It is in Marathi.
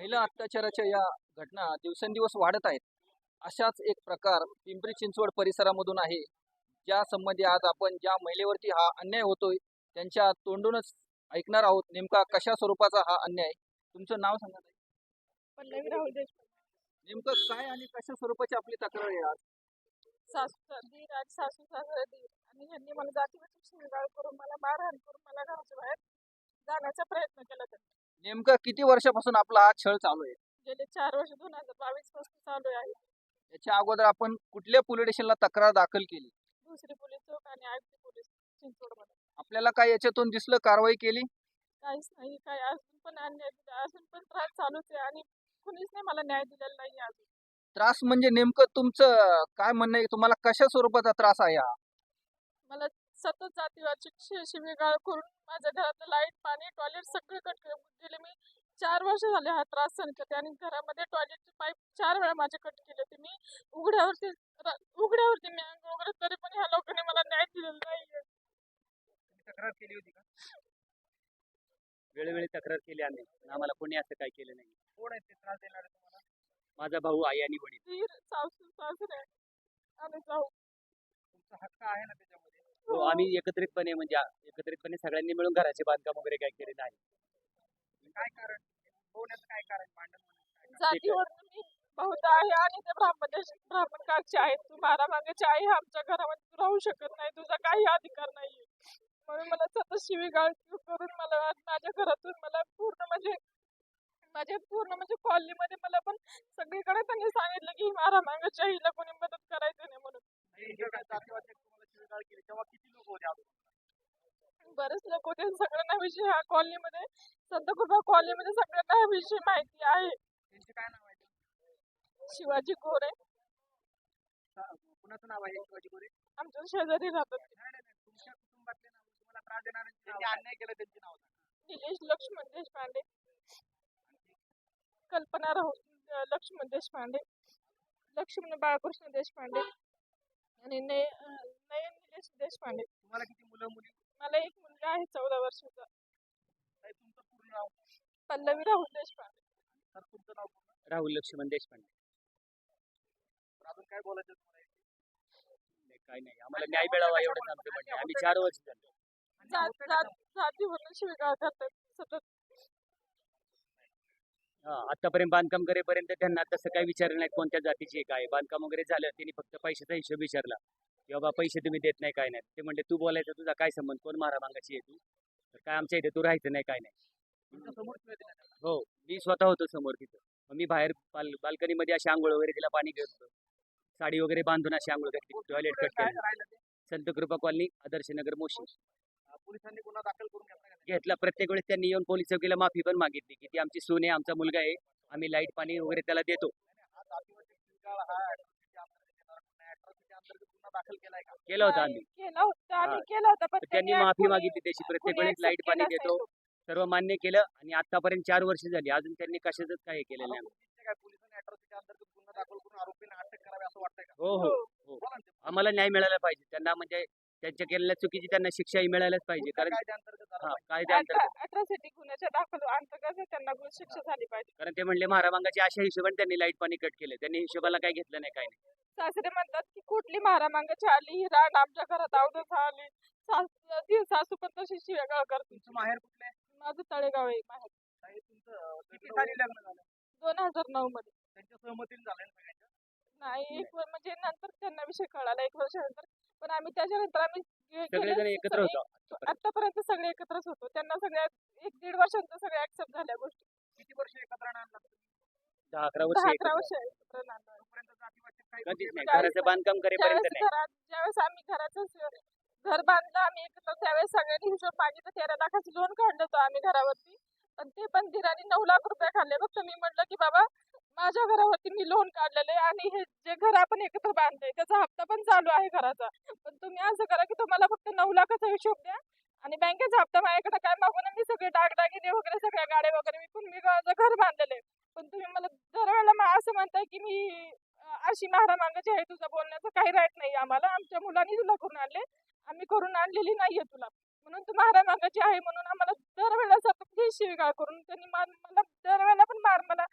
महिला अत्याचाराच्या या घटना दिवसेंदिवस वाढत आहेत. अशाच एक प्रकार पिंपरी चिंचवड परिसरामधून आहे. ज्या संबंधी आज आपण ज्या महिलेवरती हा अन्याय होतोय त्यांच्या तोंडूनच ऐकणार आहोत नेमका कशा स्वरूपाचा हा अन्याय. तुमचं नाव सांगा. पल्लवी राहुल देशपांडे नेमकं काय आणि कशा स्वरूपाची आपली तक्रार आहे आज? सासू दीर आणि सासू सासरे दीर आणि ह्यांनी मला जातीवाचक शिवीगाळ करून मला मारहाण करून मला घराच्या बाहेर जाण्याचा प्रयत्न केला त्यांनी. नेमकं किती वर्षापासून आपला हा छळ चालू आहे? गेले चार वर्ष दोन हजार बावीसपासून चालू आहे याच्या अगोदर आपण कुठल्या पोलीस स्टेशनला तक्रार दाखल केली? दुसरी पोलीस चौक आणि आयटी पोलीस चिंचवडमध्ये. आपल्याला काय याच्यातून दिसलं कारवाई केली? काहीच नाही काय अजून पण अन्याय दिला अजून पण त्रास चालूच आहे आणि कुणीच नाही मला न्याय दिलेला नाही अजून. त्रास म्हणजे नेमकं तुमचं काय म्हणणं आहे? तुम्हाला कशा स्वरूपाचा त्रास आहे हा? मला सतत जातीवाचक शि- शिवीगाळ करून माझ्या घरातलं लाइट पाणी टॉयलेट सगळे कट गेले मी चार वर्ष झाले हा त्रास सहन करते आणि घरामध्ये टॉयलेटचे पाईप चार वेळा माझे कट केले होते. मी उघड्यावरती उघड्यावरती मी अंग वगैरे तरी पण ह्या लोकांनी मला न्याय दिलेला नाहीये. तक्रार केली होती का? वेळोवेळी तक्रार केली आम्ही. पण आम्हाला कोणी असं काय केलं नाही. कोण आहे ते त्रास देणार तुम्हाला? माझा भाऊ आई आणि वडील. सासू सासरे आणि जाऊ तुमचा हक्क आहे ना त्याच्यामध्ये? हो आम्ही एकत्रितपणे म्हणजे आ- एकत्रितपणे सगळ्यांनी मिळून घराचे बांधकाम वगैरे काय केले नाही. काय कारण? होण्याचं काय कारण? भांडण होण्याचं काय कारण? जातीवरून मी बहुत आहे आणि ते ब्राह्मण आहेत. तू मारा मागायचे आहे आमच्या घरामध्ये तू राहू शकत नाही. तुझा काही अधिकार नाहीये. म्हणून मला सतत शिवीगाळ करून मला आज माझ्या घरातून मला पूर्ण म्हणजे माझ्या पूर्ण म्हणजे कॉलनीमध्ये मला पण सगळीकडे त्यांनी सांगितलं की ही मारा मागायची आहे हिला कोणी मदत करायचं नाही म्हणून. हे जे काय जातीवाचक तुम्हाला? केली तेव्हा किती लोक होते? बरेच लोक होते. सगळ्यांना विषय ह्या कॉलनीमध्ये संतकृपा कॉलनीमध्ये सगळ्यांना हा विषय माहिती आहे. त्यांचे काय नाव आहे? शिवाजी गोरे. कुणाचं नाव आहे शिवाजी गोरे? आमच्या शेजारी राहतात. तुमच्या कुटुंबातले नाव तुम्हाला त्रास देणाऱ्यांचे अन्याय केला त्यांची नाव. निलेश लक्ष्मण देशपांडे. कल्पना राहुल अं, लक्ष्मण देशपांडे. लक्ष्मण बाळकृष्ण देशपांडे. आणि निलेश देशपांडे तुम्हाला किती मुलं मुली? मला एक मुलगा आहे चौदा वर्षाचा. काय तुमचं पूर्ण नाव? पल्लवी राहुल देशपांडे. तर तुमचं नाव पूर्ण? राहुल लक्ष्मण देशपांडे. तर अजून काय बोलायचं तुम्हाला नाही, काय नाही. आम्हाला न्याय मिळावा एवढंच आमचं म्हणणं आहे. आम्ही चार वर्ष झाले. अन्याय जात होतोय का जात जातीवरून शिवीगाळ करतात सतत. हा आतापर्यंत बांधकाम करेपर्यंत त्यांना तसं काही विचारलं नाही कोणत्या जातीची आहे. काय बांधकाम वगैरे झालं त्यांनी फक्त पैशाचा हिशोब विचारला. की बाबा पैसे तुम्ही देत नाही काय नाही. ते म्हणले तू बोलायचं तुझा काय संबंध? कोण मारा मागाची आहे तू? तर काय आमच्या इथे तू राहायचं नाही काय नाही. हो मी स्वतः होतो समोर तिथं. मी बाहेर बाल बाल्कनीमध्ये अशी आंघोळ वगैरे तिला पाणी घेत होतो. साडी वगैरे बांधून अशी आंघोळ घातली टॉयलेट कट केलं? संत कृपा कॉलनी आदर्शनगर मोशी. पोलिसांनी गुन्हा दाखल करून? घेतला प्रत्येक वेळेस त्यांनी येऊन पोलीस चौकीला माफी पण मागितली की ती आमची सून आहे आमचा मुलगा आहे. आम्ही लाइट पाणी वगैरे त्याला देतो. दाखल केलाय का केला होता नाही, आम्ही केला होता आम्ही हा. केला होता पण त्यांनी माफी मागितली त्याची प्रत्येक वेळेस लाइट पाणी देतो. सर्व मान्य केलं आणि आतापर्यंत चार वर्ष झाली अजून त्यांनी कशाच काय केलेलं नाही हो हो हो. ते. आम्हाला न्याय मिळाला पाहिजे त्यांना म्हणजे त्यांच्या केलेल्या चुकीची त्यांना शिक्षाही मिळायलाच पाहिजे कारण हा? कायद्या अंतर्गत अट्रॉसिटी गुन्ह्याच्या दाखल अंतर्गत त्यांना गुन्हा शिक्षा झाली पाहिजे. कारण ते म्हणले महारामांगाची अशा हिशोबाने त्यांनी लाइट पाणी कट केलं. त्यांनी हिशोबाला काय घेतलं नाही काय नाही. सासरे म्हणतात की कुठली मारामांगाची आली ही राड आमच्या घरात अवधच आली. सास- ती सासू पण तशी शिवेगाळ करते तुमचं माहेर कुठलं माझं तळेगाव आहे माहेर. ताई, तुमचं अं, किती साली लग्न झालं? दोन हजार नऊ मध्ये. त्यांच्या सहमतीने झालं ना सगळ्यांच्या नाही एक वर- म्हणजे नंतर त्यांना विषय कळाला एक वर्षानंतर. पण आम्ही त्याच्यानंतर आम्ही सगळेजण एकत्र होतो. आतापर्यंत सगळे एकत्रच होतो. त्यांना सगळ्या एक दीड वर्षांत सगळ्या ऍक्सेप्ट झाल्या गोष्टी. किती वर्ष एकत्र दहा अकरा वर्ष दहा अकरा एकत्र. वर्ष एकत्र घराचं. बांधकाम करेपर्यंत ज्यावेळेस आम्ही घराचं स- घर बांधलं आम्ही एकत्र त्यावेळेस सगळ्यांनी हिशोब मागितलं तेरा लाखाचं लोन काढलं होतं आम्ही घरावरती. पण ते पण दिराने नऊ लाख रुपये खाल्ले. फक्त मी म्हटलं की बाबा माझ्या घरावरती मी लोन काढलेलं आहे आणि हे जे घर आपण एकत्र बांधलंय त्याचा हप्ता पण चालू आहे घराचा. पण तुम्ही असं करा की तुम्हाला फक्त नऊ लाखाचा हिशोब द्या आणि बँकेचा हप्ता माझ्याकडे काय मागून मी सगळे दागदागिने वगैरे सगळ्या गाड्या वगैरे विकून मी माझं घर बांधलेलं आहे. पण तुम्ही मला दरवेळेला असं म्हणताय की मी अशी महारा मागायची आहे तुझं बोलण्याचं काही राईट नाही आम्हाला. आमच्या मुलांनी तुला करून आणले. आम्ही करून आणलेली नाहीये तुला. म्हणून तू महारा मागायची आहे म्हणून आम्हाला दरवेळेला सतत ही शिवीगाळ करून त्यांनी मला दरवेळेला पण मार मला